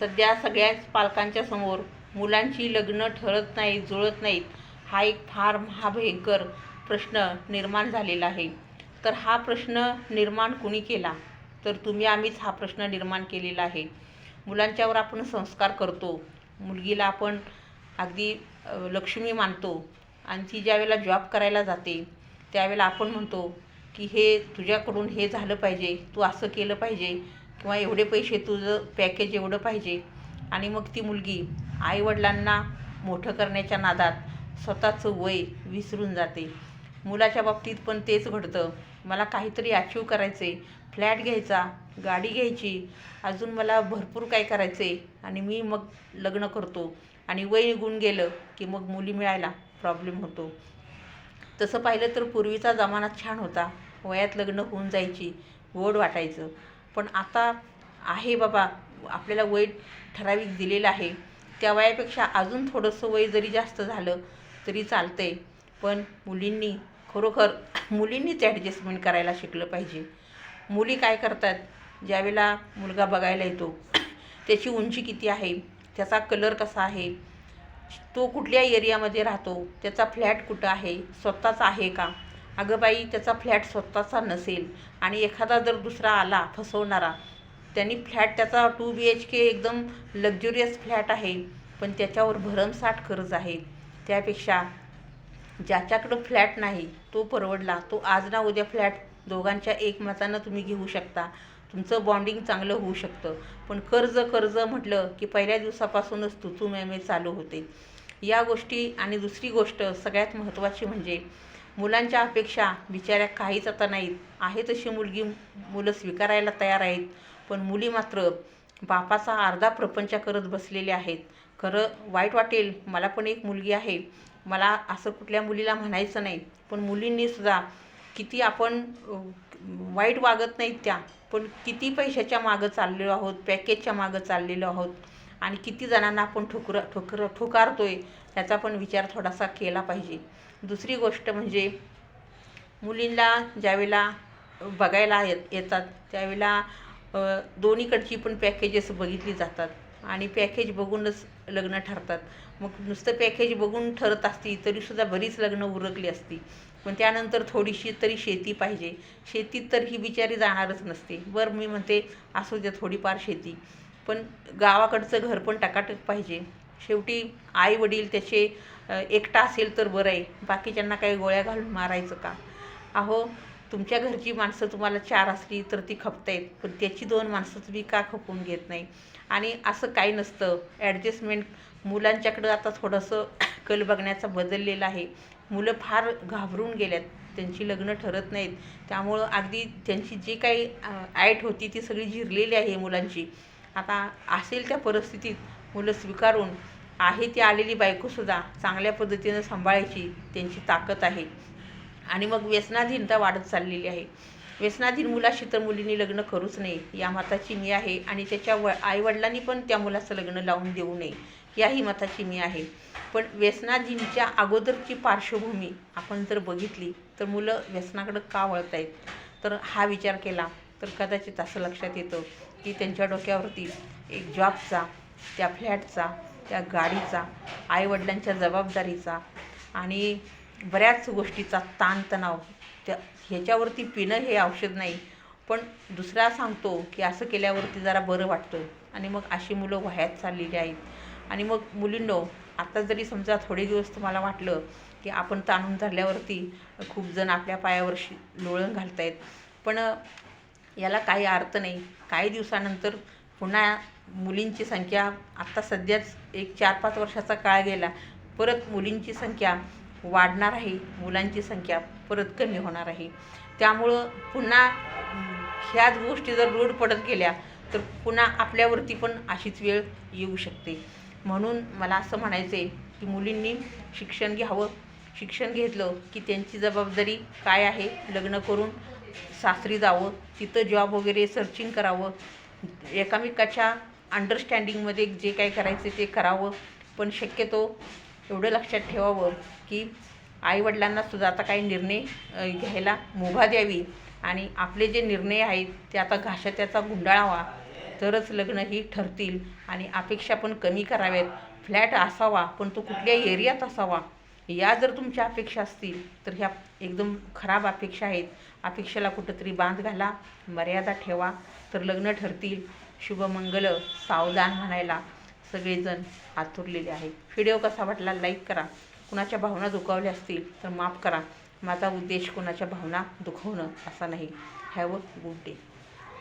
सध्या सगळ्याच पालकांच्या समोर मुलांची लग्न ठरत नाहीत जुळत नाहीत हा एक फार महाभयंकर प्रश्न निर्माण झालेला आहे. तर हा प्रश्न निर्माण कुणी केला? तर तुम्ही आम्हीच हा प्रश्न निर्माण केलेला आहे. मुलांच्यावर आपण संस्कार करतो. मुलगीला आपण अगदी लक्ष्मी मानतो. आणि ती ज्यावेळेला जॉब करायला जाते त्यावेळेला आपण म्हणतो की हे तुझ्याकडून हे झालं पाहिजे तू असं केलं पाहिजे किंवा एवढे पैसे तुझं पॅकेज एवढं पाहिजे. आणि मग ती मुलगी आईवडिलांना मोठं करण्याच्या नादात स्वतःचं वय विसरून जाते. मुलाच्या बाबतीत पण तेच घडतं. मला काहीतरी अचीव करायचे फ्लॅट घ्यायचा गाडी घ्यायची अजून मला भरपूर काय करायचे आणि मी मग लग्न करतो. आणि वय निघून गेलं की मग मुली मिळायला प्रॉब्लेम होतो. तसं पाहिलं तर पूर्वीचा जमाना छान होता. वयात लग्न होऊन जायची गोड वाटायचं. पण आता आहे बाबा आपल्याला वय ठराविक दिलेलं आहे. त्या वयापेक्षा अजून थोडंसं वय जरी जास्त झालं तरी चालतंय. पण मुलींनी खरोखर मुलींनीच ॲडजस्टमेंट करायला शिकलं पाहिजे. मुली काय करतात? ज्यावेळेला मुलगा बघायला येतो त्याची उंची किती आहे? त्याचा कलर कसा आहे? तो कुठल्या एरियामध्ये राहतो? त्याचा फ्लॅट कुठं आहे? स्वतःचा आहे का? अगं बाई त्याचा फ्लॅट स्वतःचा नसेल आणि एखादा जर दुसरा आला फसवणारा त्यांनी फ्लॅट त्याचा टू बी एच के एकदम लक्झुरियस फ्लॅट आहे पण त्याच्यावर भरमसाठ कर्ज आहे. त्यापेक्षा ज्याच्याकडं फ्लॅट नाही तो परवडला. तो आज ना उद्या फ्लॅट दोघांच्या एकमतानं तुम्ही घेऊ शकता. तुमचं बॉन्डिंग चांगलं होऊ शकतं. पण कर्ज कर्ज म्हटलं की पहिल्या दिवसापासूनच तुतू मेमे चालू होते. या गोष्टी आणि दुसरी गोष्ट सगळ्यात महत्त्वाची म्हणजे मुलांच्या अपेक्षा बिचाऱ्या काहीच आता नाहीत. आहे तशी मुलगी मुलं स्वीकारायला तयार आहेत. पण मुली मात्र बापाचा अर्धा प्रपंच करत बसलेले आहेत. खरं वाईट वाटेल मला पण एक मुलगी आहे. मला असं कुठल्या मुलीला म्हणायचं नाही. पण मुलींनी सुद्धा किती आपण वाईट वागत नाहीत त्या. पण किती पैशाच्या मागं चाललेलो आहोत पॅकेजच्या मागं चाललेलो आहोत. आणि किती जणांना आपण ठोकर ठोकर ठोकारतोय याचा पण विचार थोडासा केला पाहिजे. दुसरी गोष्ट म्हणजे मुलींना ज्यावेळेला बघायला येत येतात त्यावेळेला दोन्हीकडची पण पॅकेजेस बघितली जातात. आणि पॅकेज बघूनच लग्न ठरतात. मग नुसतं पॅकेज बघून ठरत असती तरीसुद्धा बरीच लग्न उरकली असती. पण त्यानंतर थोडीशी तरी शेती पाहिजे. शेतीत तर ही बिचारी जाणारच नसते. बरं मी म्हणते असू द्या थोडीफार शेती. पण गावाकडचं घर पण टाकाटक पाहिजे. शेवटी आई वडील त्याचे एकटा असेल तर बरं आहे. बाकीच्यांना काही गोळ्या घालून मारायचं का? अहो तुमच्या घरची माणसं तुम्हाला चार असली तर ती खपतायत पण त्याची दोन माणसं तुम्ही का खपवून घेत नाही? आणि असं काही नसतं. ॲडजस्टमेंट मुलांच्याकडं आता थोडंसं कल बघण्याचा बदललेला आहे. मुलं फार घाबरून गेल्यात. त्यांची लग्न ठरत नाहीत. त्यामुळं अगदी त्यांची जी काही ॲट होती ती सगळी जिरलेली आहे मुलांची. आता असेल त्या परिस्थितीत मुलं स्वीकारून आहे ती आलेली बायकोसुद्धा चांगल्या पद्धतीनं सांभाळायची त्यांची ताकद आहे. आणि मग व्यसनाधीनता वाढत चाललेली आहे. व्यसनाधीन मुलाशी तर मुलींनी लग्न करूच नये. या मताची मी आहे आणि त्याच्या व आईवडिलांनी पण त्या मुलाचं लग्न लावून देऊ नये. याही मताची मी आहे. पण व्यसनाधीनच्या अगोदरची पार्श्वभूमी आपण जर बघितली तर मुलं व्यसनाकडं का वळत आहेत तर हा विचार केला तर कदाचित असं लक्षात येतं. की त्यांच्या डोक्यावरती एक जॉबचा त्या फ्लॅटचा त्या गाडीचा आईवडिलांच्या जबाबदारीचा आणि बऱ्याच गोष्टीचा ताणतणाव त्या ह्याच्यावरती पिणं हे औषध नाही. पण दुसरा सांगतो की असं केल्यावरती जरा बरं वाटतं आणि मग अशी मुलं वह्यात चाललेली आहेत. आणि मग मुलींनो आता जरी समजा थोडे दिवस तुम्हाला वाटलं की आपण ताणून धरल्यावरती खूप जण आपल्या पायावर लोळण लोळण घालतायत. पण याला काही अर्थ नाही. काही दिवसानंतर पुन्हा मुलींची संख्या आत्ता सध्याच एक चार पाच वर्षाचा काळ गेला. परत मुलींची संख्या वाढणार आहे. मुलांची संख्या परत कमी होणार आहे. त्यामुळं पुन्हा ह्याच गोष्टी जर रोड पडत गेल्या तर पुन्हा आपल्यावरती पण अशीच वेळ येऊ शकते. म्हणून मला असं म्हणायचं आहे की मुलींनी शिक्षण घ्यावं. शिक्षण घेतलं की त्यांची जबाबदारी काय आहे लग्न करून सासरी जावं तिथं जॉब वगैरे सर्चिंग करावं. एकामेकाच्या अंडरस्टँडिंगमध्ये जे काय करायचं ते करावं. पण शक्यतो एवढं लक्षात ठेवावं की आईवडिलांनासुद्धा आता काही निर्णय घ्यायला मुभा द्यावी. आणि आपले जे निर्णय आहेत ते आता घाशात्याचा गुंडाळावा. तरच लग्न ही ठरतील आणि अपेक्षा पण कमी कराव्यात. फ्लॅट असावा पण तो कुठल्या एरियात असावा? या जर तुमच्या अपेक्षा असतील तर ह्या एकदम खराब अपेक्षा आहेत. अपेक्षेला कुठंतरी बांध घाला मर्यादा ठेवा तर लग्न ठरतील. शुभमंगल सावधान म्हणायला सगळेजण आतुरलेले आहेत. व्हिडिओ कसा वाटला लाईक करा. कुणाच्या भावना दुखावल्या असतील तर माफ करा. माझा उद्देश कुणाच्या भावना दुखवणं असा नाही. Have a good day